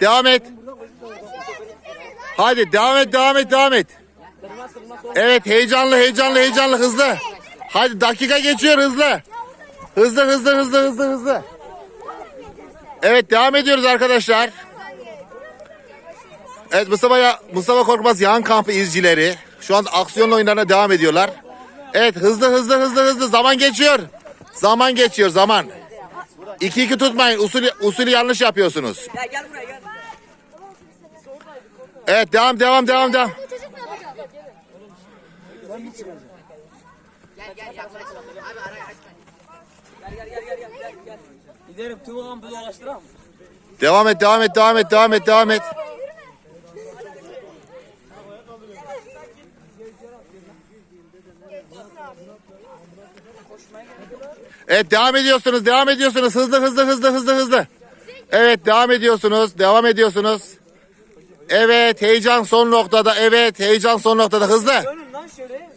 Devam et. Hadi devam et, devam et, devam et. Evet, heyecanlı, heyecanlı, heyecanlı, hızlı. Hadi dakika geçiyor hızlı. Hızlı, hızlı, hızlı, hızlı, hızlı. Evet, devam ediyoruz arkadaşlar. Evet, Mustafa, Mustafa Korkmaz Yağın Kampı izcileri. Şu anda aksiyon oyunlarına devam ediyorlar. Evet, hızlı, hızlı, hızlı, hızlı. Zaman geçiyor. Zaman geçiyor, zaman. 2-2 tutmayın. Usulü, usulü yanlış yapıyorsunuz. Gel gel buraya gel. Evet, devam, devam, devam, devam. Çocuk mu yapacağız? Gel gel gel gel gel gel. Giderim tüm kampı dolaştıram. Devam et, devam et, devam et, devam et, devam et. Evet, devam ediyorsunuz, devam ediyorsunuz. Hızlı, hızlı, hızlı, hızlı, hızlı. Evet, devam ediyorsunuz, devam ediyorsunuz. Evet, heyecan son noktada. Evet, heyecan son noktada. Hızlı. Dönün lan şöyle.